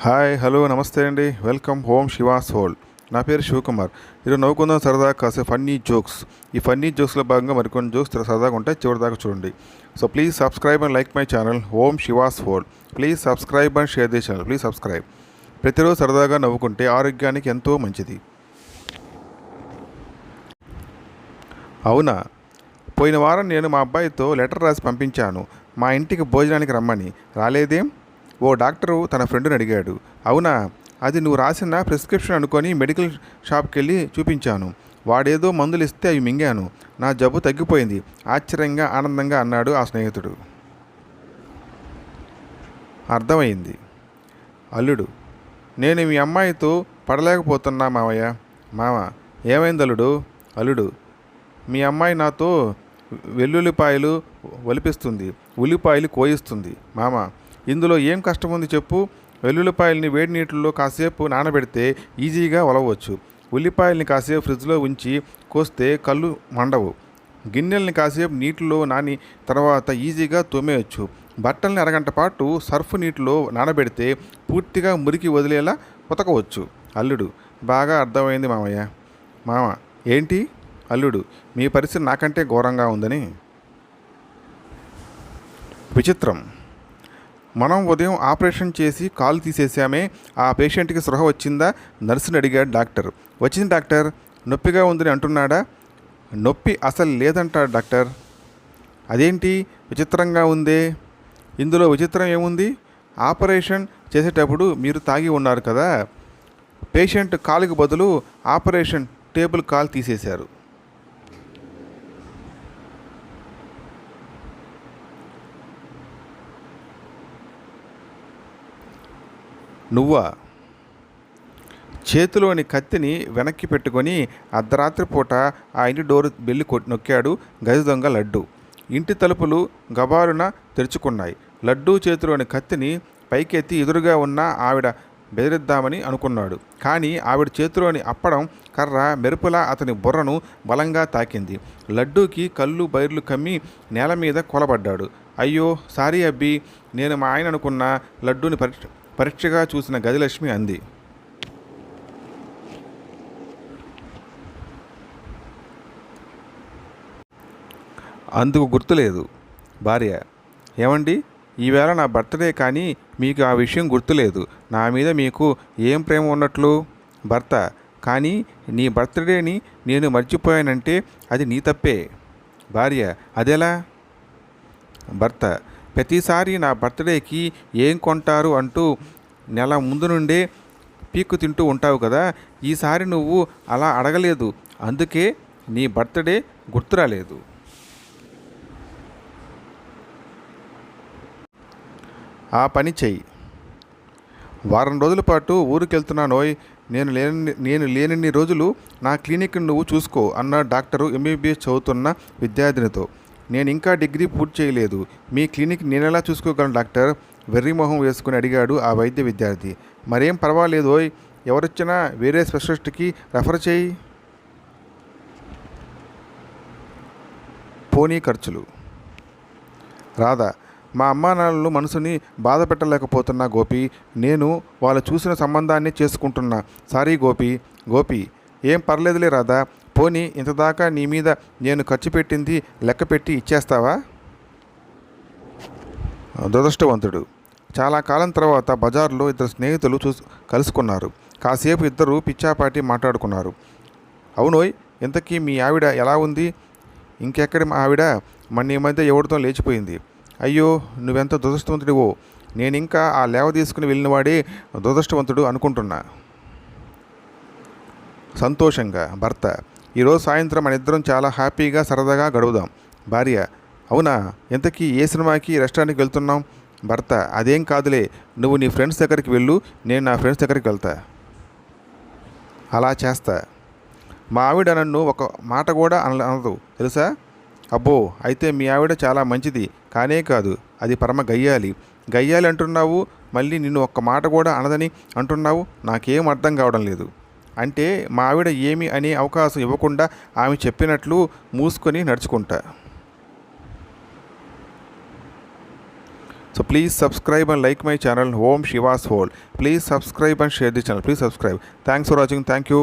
Hi hello నమస్తే అండి. Welcome home she was whole నా పేరు శివకుమార్. ఈరోజు నవ్వుకుందాం సరదా కాసే ఫన్నీ జోక్స్. ఈ ఫన్నీ జోక్స్లో భాగంగా మరికొన్ని జోక్స్ సరదాగా ఉంటాయి. చివరి దాకా చూడండి. So please subscribe and like my channel Om Shivas hold please subscribe and share the channel please subscribe ప్రతిరోజు సరదాగా నవ్వుకుంటే ఆరోగ్యానికి ఎంతో మంచిది. అవునా? పోయిన వారం నేను మా అబ్బాయితో లెటర్ రాసి పంపించాను. మా ఇంటికి భోజనానికి రమ్మని. రాలేదేం? ఓ డాక్టరు తన ఫ్రెండ్ని అడిగాడు అవునా అది నువ్వు రాసిన ప్రిస్క్రిప్షన్ అనుకొని మెడికల్ షాప్కి వెళ్ళి చూపించాను. వాడేదో మందులు ఇస్తే అవి మింగాను. నా జబ్బు తగ్గిపోయింది. ఆశ్చర్యంగా ఆనందంగా అన్నాడు ఆ స్నేహితుడు. అర్థమైంది. అల్లుడు నేను మీ అమ్మాయితో పడలేకపోతున్నా మావయ్య. మామ ఏమైంది అల్లుడు? అల్లుడు మీ అమ్మాయి నాతో వెల్లుల్లిపాయలు ఒలిపిస్తుంది. ఉల్లిపాయలు కోయిస్తుంది. మామ ఇందులో ఏం కష్టం ఉంది చెప్పు? వెల్లుల్లిపాయల్ని వేడి నీటిలో కాసేపు నానబెడితే ఈజీగా ఒలవచ్చు ఉల్లిపాయల్ని కాసేపు ఫ్రిడ్జ్లో ఉంచి కోస్తే కళ్ళు మండవు. గిన్నెల్ని కాసేపు నీటిలో నాని తర్వాత ఈజీగా తోమేయచ్చు. బట్టల్ని అరగంట పాటు సర్ఫ్ నీటిలో నానబెడితే పూర్తిగా మురికి వదిలేలా ఉతకవచ్చు. అల్లుడు బాగా అర్థమైంది మామయ్య. మామ ఏంటి? అల్లుడు మీ పరిస్థితి నాకంటే ఘోరంగా ఉందని. విచిత్రం. మనం ఉదయం ఆపరేషన్ చేసి కాలు తీసేసామే ఆ పేషెంట్కి సృహ వచ్చిందా? నర్సుని అడిగాడు డాక్టర్. వచ్చింది డాక్టర్. నొప్పిగా ఉందని అంటున్నాడా? నొప్పి అసలు లేదంటాడు డాక్టర్. అదేంటి? విచిత్రంగా ఉందే. ఇందులో విచిత్రం ఏముంది? ఆపరేషన్ చేసేటప్పుడు మీరు తాగి ఉన్నారు కదా. పేషెంట్ కాలుకి బదులు ఆపరేషన్ టేబుల్ కాల్ తీసేశారు. నువ్వా? చేతిలోని కత్తిని వెనక్కి పెట్టుకొని అర్ధరాత్రి పూట ఆ ఇంటి డోరు బెల్లి కొట్టి నొక్కాడు గజ దొంగ లడ్డు. ఇంటి తలుపులు గబారున తెరుచుకున్నాయి. లడ్డూ చేతిలోని కత్తిని పైకెత్తి ఎదురుగా ఉన్న ఆవిడ బెదిరిద్దామని అనుకున్నాడు. కానీ ఆవిడ చేతిలోని అప్పడం కర్ర మెరుపులా అతని బుర్రను బలంగా తాకింది. లడ్డూకి కళ్ళు బైర్లు కమ్మి నేల మీద కొలబడ్డాడు. అయ్యో సారీ అబ్బి నేను మా ఆయన అనుకున్న లడ్డూని పరి పరీక్షగా చూసిన గజలక్ష్మి అంది. అందుకు గుర్తులేదు. భార్య ఏమండి? ఈవేళ నా బర్త్డే కానీ మీకు ఆ విషయం గుర్తులేదు. నా మీద మీకు ఏం ప్రేమ ఉన్నట్లు? భర్త కానీ నీ బర్త్డేని నేను మర్చిపోయానంటే అది నీ తప్పే. భార్య అదెలా? భర్త ప్రతిసారి నా బర్త్డేకి ఏం కొంటారు అంటూ నెల ముందు నుండే పీక్కు తింటూ ఉంటావు కదా ఈసారి నువ్వు అలా అడగలేదు. అందుకే నీ బర్త్డే గుర్తురాలేదు ఆ పని చెయ్యి. వారం రోజుల పాటు ఊరికెళ్తున్నానోయ్ నేను లేని నేను లేనన్ని రోజులు నా క్లినిక్ నువ్వు చూసుకో అన్న డాక్టరు ఎంబీబీఎస్ చదువుతున్న విద్యార్థినితో. నేను ఇంకా డిగ్రీ పూర్తి చేయలేదు. మీ క్లినిక్ నేనెలా చూసుకోగలను డాక్టర్? వెర్రి మొహం వేసుకుని అడిగాడు ఆ వైద్య విద్యార్థి. మరేం పర్వాలేదో ఎవరొచ్చినా వేరే స్పెషలిస్ట్కి రెఫర్ చేయి. పోనీ ఖర్చులు. రాధా మా అమ్మా నాన్నలు మనసుని బాధ పెట్టలేకపోతున్నా గోపి. నేను వాళ్ళు చూసిన సంబంధాన్ని చేసుకుంటున్నా. సారీ గోపి. గోపి ఏం పర్లేదులే రాధా. పోనీ ఇంతదాకా నీ మీద నేను ఖర్చు పెట్టింది లెక్క పెట్టి ఇచ్చేస్తావా? దురదృష్టవంతుడు. చాలా కాలం తర్వాత బజార్లో ఇద్దరు స్నేహితులు చూ కలుసుకున్నారు. కాసేపు ఇద్దరు పిచ్చాపాటి మాట్లాడుకున్నారు. అవునోయ్ ఇంతకీ మీ ఆవిడ ఎలా ఉంది? ఇంకెక్కడి మా ఆవిడ? మన ఈ మధ్య ఎవరితో లేచిపోయింది. అయ్యో నువ్వెంత దురదృష్టవంతుడివో. నేను ఇంకా ఆ లేవ తీసుకుని వెళ్ళినవాడే దురదృష్టవంతుడు అనుకుంటున్నా. సంతోషంగా. భర్త. ఈరోజు సాయంత్రం మన ఇద్దరం చాలా హ్యాపీగా సరదాగా గడుపుదాం. భార్య అవునా? ఇంతకీ ఏ సినిమాకి రెస్టారెంట్కి వెళ్తున్నాం? భర్త అదేం కాదులే. నువ్వు నీ ఫ్రెండ్స్ దగ్గరికి వెళ్ళు నేను నా ఫ్రెండ్స్ దగ్గరికి వెళ్తా. అలా చేస్తా. మా ఆవిడ నన్ను ఒక మాట కూడా అన అనదు. తెలుసా? అబ్బో అయితే మీ ఆవిడ చాలా మంచిది. కానే కాదు అది పరమ గయ్యాలి. గయ్యాలి అంటున్నావు మళ్ళీ నిన్ను ఒక్క మాట కూడా అనదని అంటున్నావు నాకేం అర్థం కావడం లేదు. అంటే మా ఆవిడ ఏమి అనే అవకాశం ఇవ్వకుండా ఆమె చెప్పినట్లు మూసుకొని నడుచుకుంటా. So please subscribe and like my channel Om Shivas hold please subscribe and share the channel please subscribe thanks for watching thank you